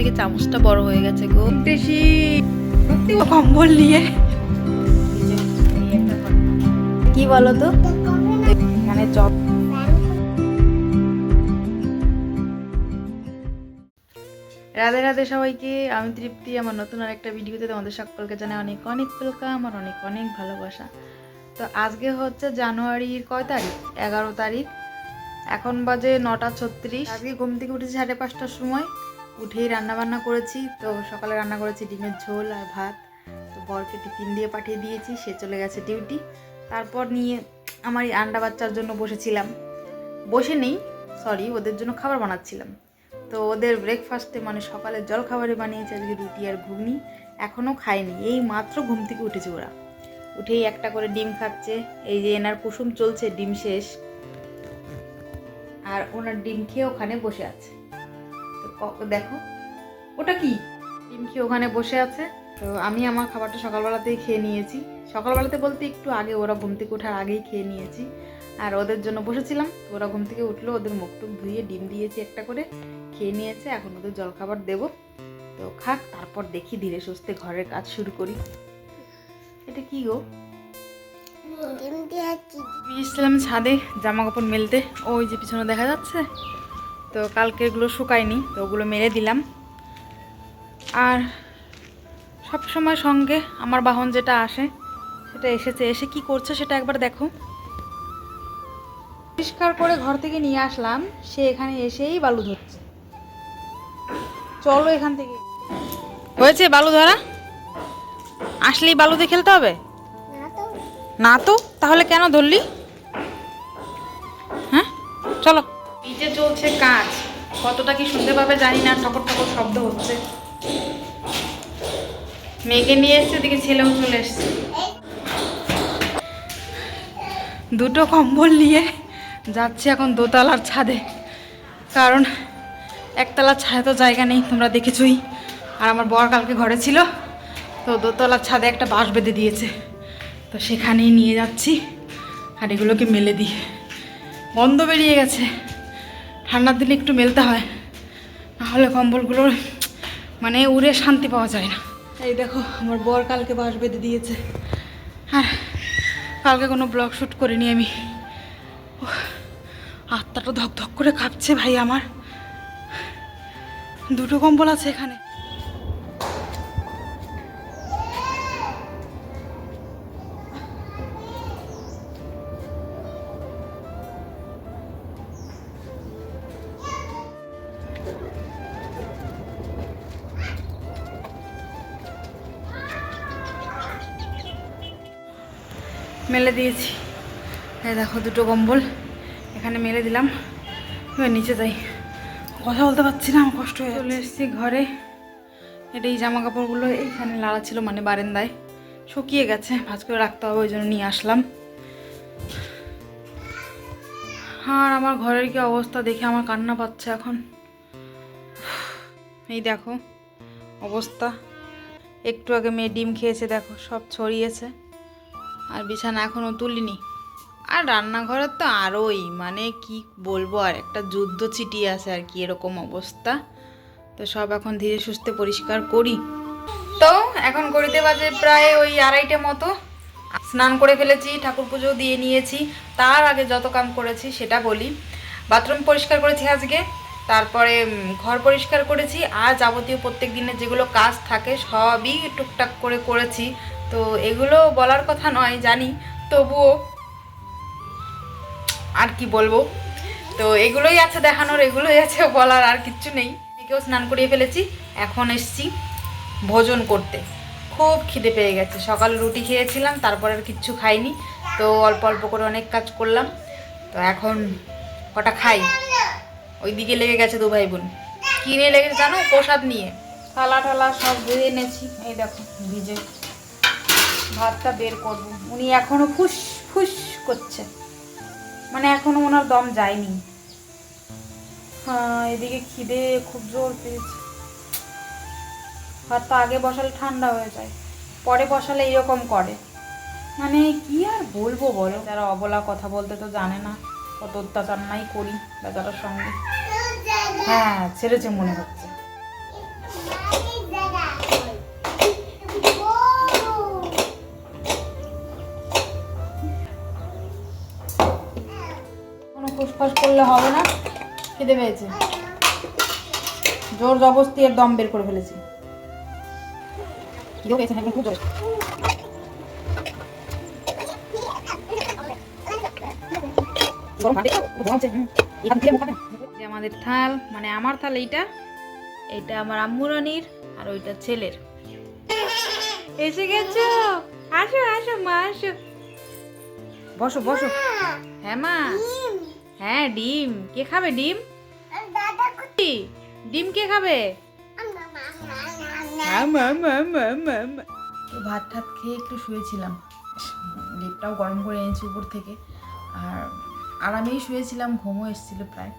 থেকে চামচটা বড় হয়ে গেছে গো। বেশি কম্বল নিয়ে? কি বলতো? এখানে চপ। রাধে রাধে সবাইকে আমি তৃপ্তি আমার নতুন আর একটা ভিডিওতে তোমাদের সকলকে জানাই অনেক অনেক ওয়েলকাম আমার অনেক অনেক ভালোবাসা। তো আজকে হচ্ছে জানুয়ারির কয় তারিখ? এগারো তারিখ। এখন বাজে নটা ছত্রিশ। আজকে ঘুম থেকে উঠেছি সাড়ে পাঁচটার সময়। উঠেই রান্না বান্না করেছি। তো সকালে রান্না করেছি ডিমের ঝোল আর ভাত। তো বরকে টিফিন দিয়ে পাঠিয়ে দিয়েছি, সে চলে গেছে ডিউটি। তারপর নিয়ে আমার এই আন্ডা বাচ্চার জন্য বসেছিলাম। বসে নেই সরি ওদের জন্য খাবার বানাচ্ছিলাম। তো ওদের ব্রেকফাস্টে মানে সকালের জল খাবারে বানিয়েছে, আজকে রুটি আর ঘুগনি। এখনও খায়নি, এই মাত্র ঘুম থেকে উঠেছে ওরা। উঠেই একটা করে ডিম খাচ্ছে, এই যে এনার কুসুম চলছে, ডিম শেষ। আর ওনার ডিম খেয়ে ওখানে বসে আছে। দেখো। ওটা কি? ডিম খেয়ে ওখানে বসে আছে। তো আমি আমার খাবারটা সকালবেলাতেই খেয়ে নিয়েছি। সকালবেলাতে বলতে একটু আগে ওরা ঘুম থেকে ওঠার আগেই খেয়ে নিয়েছি। আর ওদের জন্য বসেছিলাম। ওরা ঘুম থেকে উঠল ওদের মুখ টুক ধুয়ে ডিম দিয়েছি একটা করে খেয়ে নিয়েছে। এখন ওদের জলখাবার দেবো। তো খাক তারপর দেখি ধীরে সুস্থে ঘরের কাজ শুরু করি। এটা কি গো? ছাদে জামা কাপড় মেলতে। ওই যে পিছনে দেখা যাচ্ছে। তো কালকে এগুলো শুকায়নি তো ওগুলো মেরে দিলাম। আর সব সময় সঙ্গে আমার বাহন যেটা আসে সেটা এসেছে। এসে কি করছে সেটা একবার দেখো। পরিষ্কার করে ঘর থেকে নিয়ে আসলাম সে এখানে এসেই বালু ধরছে। চলো এখান থেকে। হয়েছে বালু ধরা? আসলেই বালুতে খেলতে হবে? না তো? তাহলে কেন ধরলি? হ্যাঁ? চলো। নিচে চলছে কাজ, কতটা কি শুনতে পাবে জানি না ঠকর ঠকর শব্দ হচ্ছে। মেয়েকে নিয়ে এসছে দিকে ছেলেও চলে এসছে। দুটো কম্বল নিয়ে যাচ্ছি এখন দোতলার ছাদে। কারণ একতলার ছাদে তো জায়গা নেই, তোমরা দেখেছই। আর আমার বর কালকে ঘরে ছিল, তো দোতলার ছাদে একটা বাঁশ বেঁধে দিয়েছে। তো সেখানেই নিয়ে যাচ্ছি, আর এগুলোকে মেলে দিই। গন্ধ বেরিয়ে গেছে। ঠান্ডার দিলে একটু মেলতে হয়। নাহলে কম্বলগুলোর মানে উড়ে শান্তি পাওয়া যায় না। এই দেখো আমার বর কালকে বাঁশ বেঁধে দিয়েছে। আর কালকে কোনো ব্লগ শ্যুট করিনি আমি। আত্মাটা ধক ধক করে কাঁপছে ভাই আমার। দুটো কম্বল আছে এখানে। মেলে দিয়েছি। এই দেখো দুটো কম্বল এখানে মেলে দিলাম। এবার নিচে যাই। কথা বলতে পারছি না আমার কষ্ট হয়ে চলে এসেছি ঘরে। এটা এই জামা কাপড়গুলো এইখানে লাড়া ছিল মানে বারেন্দায়। শুকিয়ে গেছে ভাজ করে রাখতে হবে ওই জন্য নিয়ে আসলাম। আর আমার ঘরের কি অবস্থা দেখে আমার কান্না পাচ্ছে এখন। এই দেখো অবস্থা। একটু আগে মেয়ে ডিম খেয়েছে দেখো সব ছড়িয়েছে। আর বিছানা এখনও তুলিনি। আর রান্নাঘরের তো আরোই মানে কি বলব আর, একটা যুদ্ধ ছিটিয়ে আছে আর কি এরকম অবস্থা। তো সব এখন ধীরে সুস্থে পরিষ্কার করি। তো এখন করিতে বাজে প্রায় ওই আড়াইটে মতো। স্নান করে ফেলেছি, ঠাকুর পুজো দিয়ে নিয়েছি, তার আগে যত কাম করেছি সেটা বলি। বাথরুম পরিষ্কার করেছি আজকে, তারপরে ঘর পরিষ্কার করেছি, আর যাবতীয় প্রত্যেক দিনের যেগুলো কাজ থাকে সবই টুকটাক করে করেছি। তো এগুলো বলার কথা নয়, জানি। তবুও আর কি বলব? তো এগুলোই আছে দেখানোর, এগুলোই আছে বলার, আর কিচ্ছু নেই। কেউ স্নান করিয়ে ফেলেছি, এখন এসছি ভোজন করতে। খুব খিদে পেয়ে গেছে। সকালে রুটি খেয়েছিলাম, তারপর আর কিচ্ছু খাইনি। তো অল্প অল্প করে অনেক কাজ করলাম। তো এখন কটা খাই? ওই দিকে লেগে গেছে দু ভাই বোন। কিনে লেগেছে জানো? প্রসাদ নিয়ে। থালা ঠালা সব ধুয়ে এনেছি। এই দেখো, ভিজে। ভাতটা বের করব। উনি এখনও ফুস ফুস করছে। মানে এখনও ওনার দম যায়নি। হ্যাঁ এদিকে খিদে খুব জোর পেয়েছে। ভাতটা আগে বসালে ঠান্ডা হয়ে যায়, পরে বসালে এরকম করে। মানে কি আর বলব বলো? যারা অবলা কথা বলতে তো জানে না, কত অত্যাচার নাই করি বেচারার সঙ্গে। হ্যাঁ ছেড়েছে মনে হচ্ছে। করলে হবে না। খেতে পেয়েছে। জোর জবস্তি এর দম বের করে ফেলেছি। আমাদের থাল মানে আমার থাল এইটা এইটা আমার আম্মু রানীর, আর ওইটা ছেলের। এসে গেছো? আসো আসো মা, আসো। বসো বসো। হ্যাঁ মা। হ্যাঁ ডিম। কে খাবে ডিম? ডিম কে খাবে? ভাত ঠাত খেয়ে একটু শুয়েছিলাম। লেপটাও গরম করে এনেছি উপর থেকে। আর আরামেই শুয়েছিলাম ঘুমও এসেছিল প্রায়।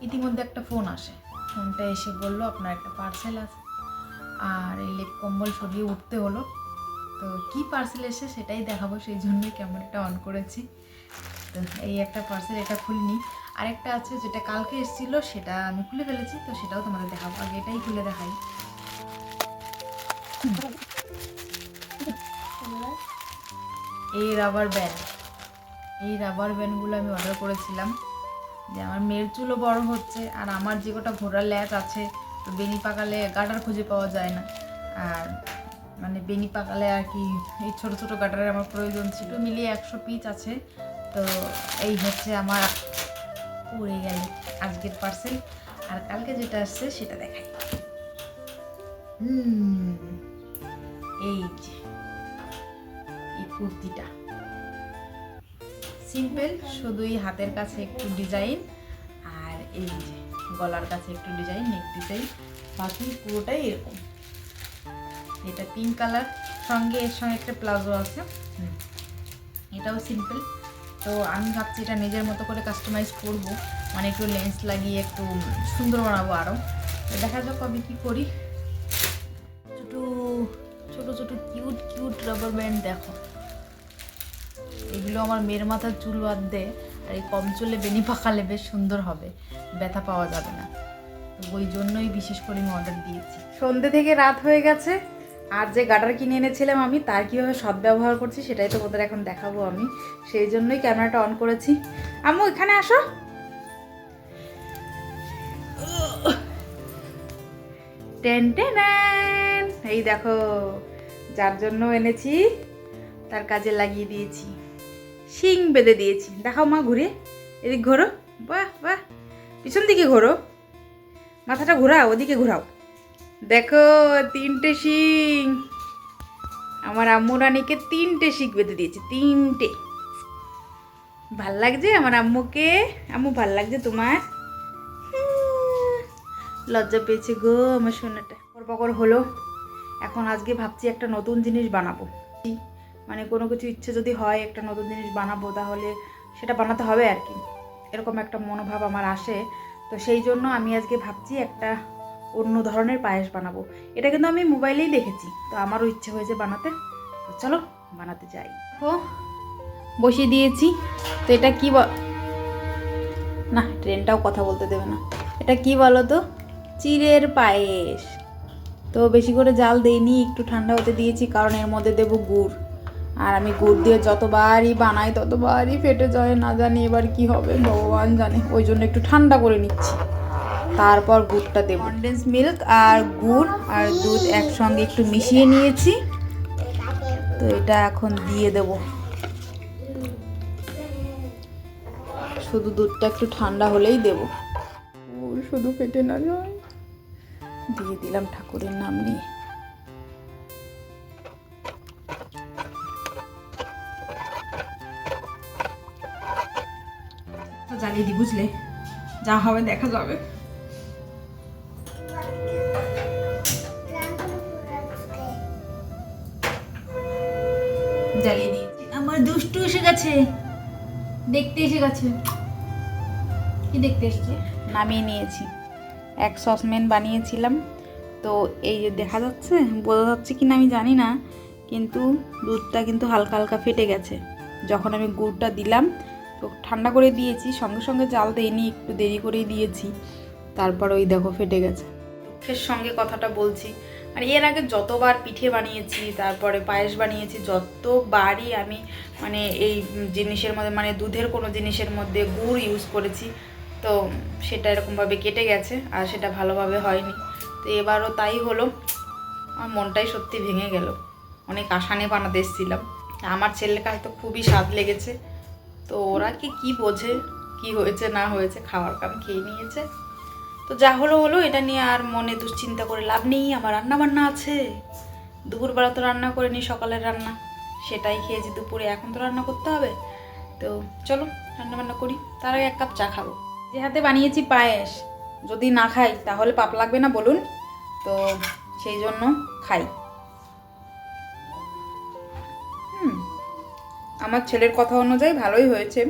ইতিমধ্যে একটা ফোন আসে। ফোনটা এসে বলল আপনার একটা পার্সেল আছে। আর এই লেপ কম্বল সরিয়ে উঠতে হলো। তো কি পার্সেল এসে সেটাই দেখাবো, সেই জন্যই ক্যামেরাটা অন করেছি। তো এই একটা পার্সেল এটা খুলিনি। আরেকটা আছে যেটা কালকে এসেছিল, সেটা আমি খুলে ফেলেছি, তো সেটাও তোমাদের দেখাবো। আগে এটাই খুলে দেখাই। এই রাবার ব্যান্ড এই রাবার ব্যান্ডগুলো আমি অর্ডার করেছিলাম। যে আমার মেয়ের চুলও বড় হচ্ছে, আর আমার যে কটা ঘোড়ার ল্যাচ আছে, তো বেনি পাকালে গাটার খুঁজে পাওয়া যায় না। আর মানে বেনি পাকালে আর কি, এই ছোট ছোট গাটারের আমার প্রয়োজন ছিল। মিলিয়ে একশো পিস আছে। তো এই হচ্ছে আমার পড়ে গেল আজকের পার্সেল আর কালকে যেটা আসছে সেটা দেখাই। এই যে, এই কুর্তিটা। সিম্পল শুধুই হাতের কাছে একটু ডিজাইন আর এই যে, গলার কাছে একটু ডিজাইন নেক ডিজাইন বাকি পুরোটাই এরকম। এটা পিঙ্ক কালার সঙ্গে এর সঙ্গে একটা প্লাজো আছে। এটাও সিম্পল তো আমি ভাবছি এটা নিজের মতো করে কাস্টমাইজ করব। মানে একটু লেন্স লাগিয়ে একটু সুন্দর বানাবো আরও দেখা যাক কবে কী করি। ছোটো ছোটো ছোটো কিউট কিউট রাবার ব্যান্ড দেখো। এগুলো আমার মেয়ের মাথার চুল বাদ দেয় আর এই কম চুলে বেনি পাকালে বেশ সুন্দর হবে। ব্যথা পাওয়া যাবে না। ওই জন্যই বিশেষ করে আমি অর্ডার দিয়েছি। সন্ধ্যে থেকে রাত হয়ে গেছে। আর যে গাটার কিনে এনেছিলাম আমি, তার কীভাবে সদ্ব্যবহার করছি সেটাই তো ওদের এখন দেখাবো আমি। সেই জন্যই ক্যামেরাটা অন করেছি। আম্মু, এখানে আসো। এই দেখো, যার জন্য এনেছি, তার কাজে লাগিয়ে দিয়েছি। শিং বেঁধে দিয়েছি। দেখাও মা ঘুরে। এদিক ঘোরো। বাহ বাহ। পিছন দিকে ঘোরো। মাথাটা ঘোরাও, ওদিকে ঘোরাও। দেখো, তিনটে শিং। আমার আম্মু রানীকে তিনটে শিং বেঁধে দিয়েছি, তিনটে। ভালো লাগছে আমার আম্মুকে? আম্মু, ভালো লাগছে তোমার? লজ্জা পেয়েছে গো আমার সোনাটা। পকর হলো। এখন আজকে ভাবছি একটা নতুন জিনিস বানাবো। মানে কোনো কিছু ইচ্ছে যদি হয় একটা নতুন জিনিস বানাবো, তাহলে সেটা বানাতে হবে আর কি। এরকম একটা মনোভাব আমার আসে। তো সেই জন্য আমি আজকে ভাবছি একটা অন্য ধরনের পায়েস বানাবো। এটা কিন্তু আমি মোবাইলেই দেখেছি। তো আমারও ইচ্ছে হয়েছে বানাতে। তো চলো, বানাতে যাই। ও বসিয়ে দিয়েছি। তো এটা কি না, ট্রেনটাও কথা বলতে দেবে না। এটা কি বলো তো চিড়ের পায়েস। তো বেশি করে জাল দেইনি, একটু ঠান্ডা হতে দিয়েছি, কারণ এর মধ্যে দেবো গুড়। আর আমি গুড় দিয়ে যতবারই বানাই, ততবারই ফেটে যায়, না জানি এবার কি হবে, ভগবান জানে। ওই জন্য একটু ঠান্ডা করে নিচ্ছি। তারপর গুড়টা দেবো। কনডেন্স মিল্ক আর গুড় আর দুধ একসঙ্গে একটু মিশিয়ে নিয়েছি। তো এটা এখন দিয়ে দেব। শুধু দুধটা একটু ঠান্ডা হলেই দেব। শুধু ফেটে না যায়। দিয়ে দিলাম ঠাকুরের নাম নিয়ে। জ্বালিয়ে দিই বুঝলে? যা হবে দেখা যাবে। গেছে। দেখতে এসে গেছে। কি দেখতে এসছে? নামিয়ে নিয়েছি। এক সসম্যান বানিয়েছিলাম। তো এই যে দেখা যাচ্ছে বোঝা যাচ্ছে কি না আমি জানি না কিন্তু দুধটা কিন্তু হালকা হালকা ফেটে গেছে। যখন আমি গুড়টা দিলাম তো ঠান্ডা করে দিয়েছি সঙ্গে সঙ্গে জাল দেয়নি একটু দেরি করেই দিয়েছি। তারপর ওই দেখো ফেটে গেছে। দুঃখের সঙ্গে কথাটা বলছি। মানে এর আগে যতবার পিঠে বানিয়েছি, তারপরে পায়েস বানিয়েছি, যতবারই আমি মানে এই জিনিসের মধ্যে মানে দুধের কোনো জিনিসের মধ্যে গুড় ইউজ করেছি, তো সেটা এরকমভাবে কেটে গেছে আর সেটা ভালোভাবে হয়নি। তো এবারও তাই হলো, আমার মনটাই সত্যি ভেঙে গেল। অনেক আশা নিয়ে বানাতে এসেছিলাম। আমার ছেলের কাছে তো খুবই স্বাদ লেগেছে। তো ওরা কি কি বোঝে, কি হয়েছে না হয়েছে খাওয়ার কাম খেয়ে নিয়েছে? তো যা হলো হলো, এটা নিয়ে আর মনে দুশ্চিন্তা করে লাভ নেই, আমার রান্না বান্না আছে। দুপুরবেলা তো রান্না করে নি সকালের রান্না, সেটাই খেয়েছি দুপুরে এখন তো রান্না করতে হবে। তো চলো রান্না বান্না করি, তার আগে এক কাপ চা খাব। যে হাতে বানিয়েছি পায়েস, যদি না খাই তাহলে পাপ লাগবে না বলুন, তো সেই জন্য খাই। হুম, আমার ছেলের কথা অনুযায়ী ভালোই হয়েছে।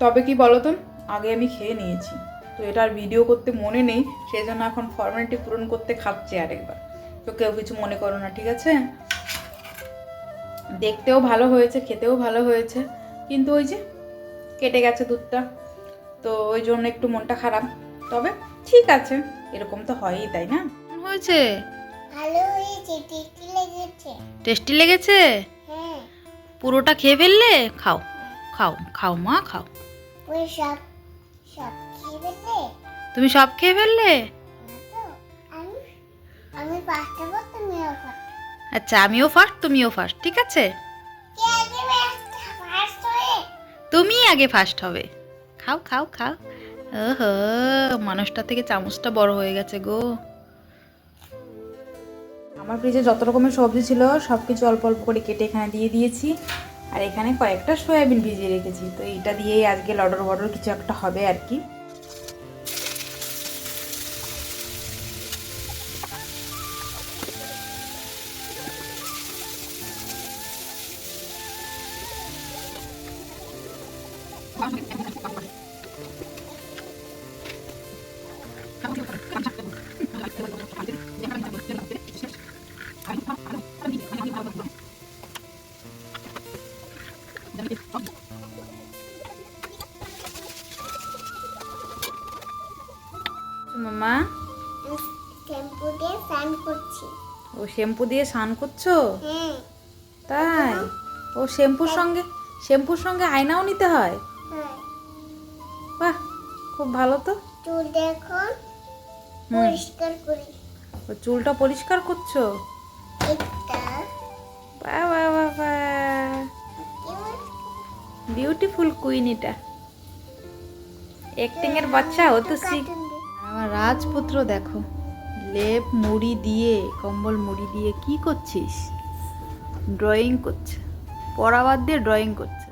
তবে কি বলো তো আগে আমি খেয়ে নিয়েছি। তো এটা আর ভিডিও করতে মনে নেই সেই জন্য এখন ফর্মালিটি পূরণ করতে খাচ্ছি আরেকবার। তো কেউ কিছু মনে করো না ঠিক আছে? দেখতেও ভালো হয়েছে খেতেও ভালো হয়েছে। কিন্তু ওই যে কেটে গেছে দুধটা তো ওই জন্য একটু মনটা খারাপ। তবে ঠিক আছে এরকম তো হয়ই তাই না? হয়েছে? ভালো হয়েছে টেস্টি লেগেছে। টেস্টি লেগেছে? হ্যাঁ। পুরোটা খেয়ে ফেললে? খাও খাও খাও মা খাও। ওই সব সব। তুমি সব খেয়ে ফেললে? আচ্ছা আমিও ফার্স্ট তুমিও ফার্স্ট ঠিক আছে? কে আগে ফার্স্ট তুমি আগে ফার্স্ট হবে। খাও খাও খাও। ওহো মানুষটা থেকে চামচটা বড় হয়ে গেছে গো। আমার ফ্রিজে যত রকমের সবজি ছিল সব কিছু অল্প অল্প করে কেটে এখানে দিয়ে দিয়েছি। আর এখানে কয়েকটা সয়াবিন ভিজিয়ে রেখেছি। তো এইটা দিয়েই আজকে লডর বডর কিছু একটা হবে আর কি। শ্যাম্পু দিয়ে স্নান করছ? তাই? ও শ্যাম্পুর সঙ্গে শ্যাম্পুর সঙ্গে আয়নাও নিতে হয়? হ্যাঁ। বাহ খুব ভালো তো। চুল দেখো পরিষ্কার করি। ও চুলটা পরিষ্কার করছ? একটা বাহ বাহ বাহ বাহ। বিউটিফুল কুইন এটা। অ্যাক্টিং এর বাচ্চা ও তো শিখ আমার রাজপুত্র দেখো। লেপ মুড়ি দিয়ে, কম্বল মুড়ি দিয়ে কি করছিস? ড্রয়িং করছে। পড়া বাদ দিয়ে ড্রয়িং করছে।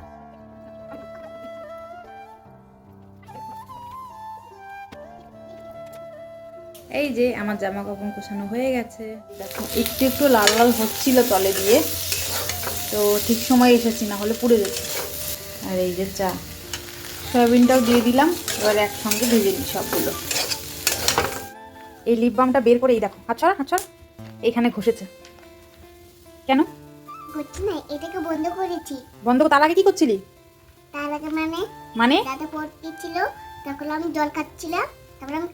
এই যে আমার জামা কাপড় কোষানো হয়ে গেছে। দেখো, একটু একটু লাল লাল হচ্ছিল তলে দিয়ে। তো ঠিক সময় এসেছি, না হলে পুড়ে যেত। আর এই যে চা। সয়াবিনটাও দিয়ে দিলাম, এবার একসঙ্গে ভেজে নিই সবগুলো। এই লিপ বামটা বের করে এই দেখো। আচ্ছা আচ্ছা এইখানে ঘষেছে। কেন? করছি না এটাকে বন্ধ করেছি। বন্ধ তার আগে কি করছিলি? তার আগে মানে? মানে? দাদা পড়তে ছিল তখন আমি জল খাচ্ছিলাম তারপর আমি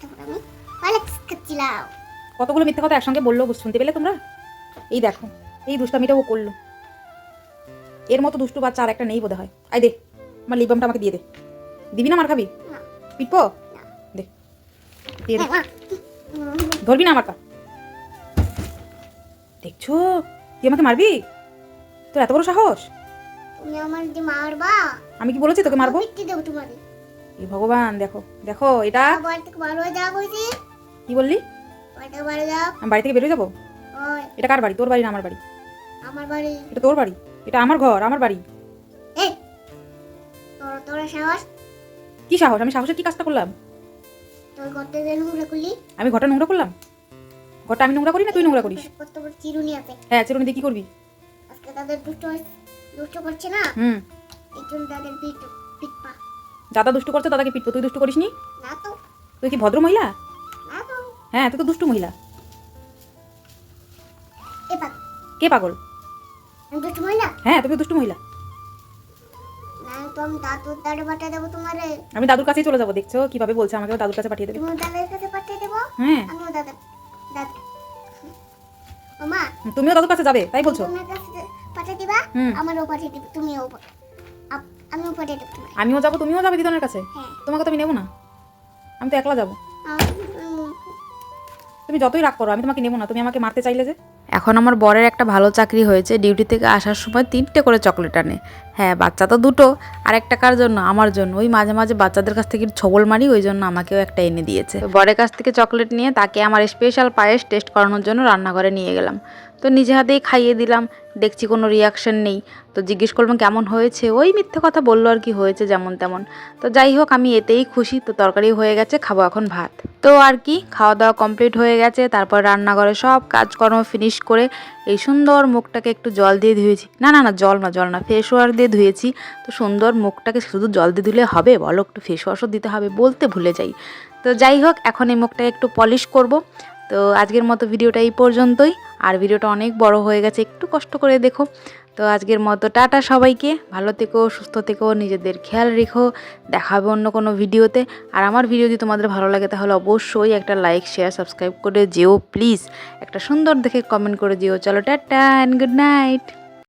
তারপর আমি হরলিক্স খাচ্ছিলাম। কতগুলো মিথ্যা কথা একসঙ্গে বলল শুনতে পেলে তোমরা? এই দেখো এই দুষ্টামিটা ও করল। এর মতো দুষ্টু বাচ্চা আর একটা নেই বোধ হয় আই দে আমার লিপ বামটা আমাকে দিয়ে দে। দিবি না মার খাবি? না। দিয়ে হ্যাঁ, ধরবি না আমারটা দেখছ? তুই আমাকে মারবি? তোর এত বড় সাহস? তুমি আমার যে মারবা আমি কি বলেছি তোকে মারবো? পিটি দেবো তোমাকে। এ ভগবান দেখো দেখো এটা বাড়ি থেকে বার হয়ে যাওয়া বলছি। কি বললি? বাড়ি থেকে বাড়ি যাও। আমি বাড়ি থেকে বেরোয় যাব? এটা কার বাড়ি? তোর বাড়ি না আমার বাড়ি? আমার বাড়ি। এটা তোর বাড়ি? এটা আমার ঘর আমার বাড়ি। এই তোর তোর সাহস? কি সাহস? আমি সাহসের কি কাজটা করলাম? আমি ঘরটা নোংরা করলাম? ঘরটা আমি নোংরা করি না তুই নোংরা করিস? হ্যাঁ চিরুনি দিয়ে কি করবি? আজকে তাদের দুষ্ট দুষ্ট করছে না? হুম। এই তাদের পিট পিটপা দাদা দুষ্টু করছে দাদাকে পিটবো তুই দুষ্টু করিস নি তো। তুই কি ভদ্র মহিলা? না তো। হ্যাঁ তুই তো দুষ্টু মহিলা। এবার কে পাগল? দুষ্ট মহিলা? হ্যাঁ তুমি দুষ্টু মহিলা। তো আমি দাদুর দাঁড়ে পাঠিয়ে দেবো তোমারে। আমি দাদুর কাছেই চলে যাব দেখছ? কীভাবে বলছে আমাকে? দাদুর কাছে পাঠিয়ে দেবে। তুমি দাদার কাছে পাঠিয়ে দেবো? হ্যাঁ। আমিও দাদা দাদু মা। তুমিও দাদুর কাছে যাবে তাই বলছো? তোমার কাছে পাঠিয়ে দিবা। আমারও পাঠিয়ে দিবে তুমিও আমিও পাঠিয়ে দেবো আমিও যাব তুমিও যাবে দিদনের কাছে? হ্যাঁ। তোমাকে তো আমি নেব না। আমি তো একলা যাব। তুমি যতই রাগ করো, আমি তোমাকে নেব না। তুমি আমাকে মারতে চাইলে যে। এখন আমার বরের একটা ভালো চাকরি হয়েছে, ডিউটি থেকে আসার সময় তিনটে করে চকলেট আনে। হ্যাঁ বাচ্চা তো দুটো। আর একটা কার জন্য? আমার জন্য। ওই মাঝে মাঝে বাচ্চাদের কাছ থেকে ছবল মারি, ওই জন্য আমাকেও একটা এনে দিয়েছে। বরের কাছ থেকে চকলেট নিয়ে তাকে আমার স্পেশাল পায়েস টেস্ট করানোর জন্য রান্নাঘরে নিয়ে গেলাম। তো নিজে হাতেই খাইয়ে দিলাম, দেখছি কোনো রিয়াকশন নেই। তো জিজ্ঞেস করলাম, কেমন হয়েছে? ওই মিথ্যে কথা বলল আর কি হয়েছে যেমন তেমন। তো যাই হোক, আমি এতেই খুশি, তো তরকারি হয়ে গেছে, খাব এখন ভাত। তো আর কি খাওয়া দাওয়া কমপ্লিট হয়ে গেছে, তারপর রান্নাঘরে সব কাজকর্ম ফিনিশ করে এই সুন্দর মুখটাকে একটু জল দিয়ে ধুয়েছি। না না না, জল না জল না ফেস ওয়াশ দিয়ে ধুয়েছি। তো সুন্দর মুখটাকে শুধু জল দিয়ে ধুলে হবে? বলো, একটু ফেস ওয়াশও দিতে হবে বলতে ভুলে যাই। তো যাই হোক, এখন এই মুখটাকে একটু পলিশ করব। তো আজকের মতো ভিডিওটা এই পর্যন্তই। আর ভিডিওটা অনেক বড় হয়ে গেছে, একটু কষ্ট করে দেখো। তো আজকের মতো টাটা সবাইকে, ভালো থেকো, সুস্থ থেকো, নিজেদের খেয়াল রেখো দেখা হবে অন্য কোনো ভিডিওতে। আর আমার ভিডিও যদি তোমাদের ভালো লাগে তাহলে অবশ্যই একটা লাইক, শেয়ার, সাবস্ক্রাইব করে যেও, প্লিজ। একটা সুন্দর দেখে কমেন্ট করে যেও। চলো টাটা অ্যান্ড গুড নাইট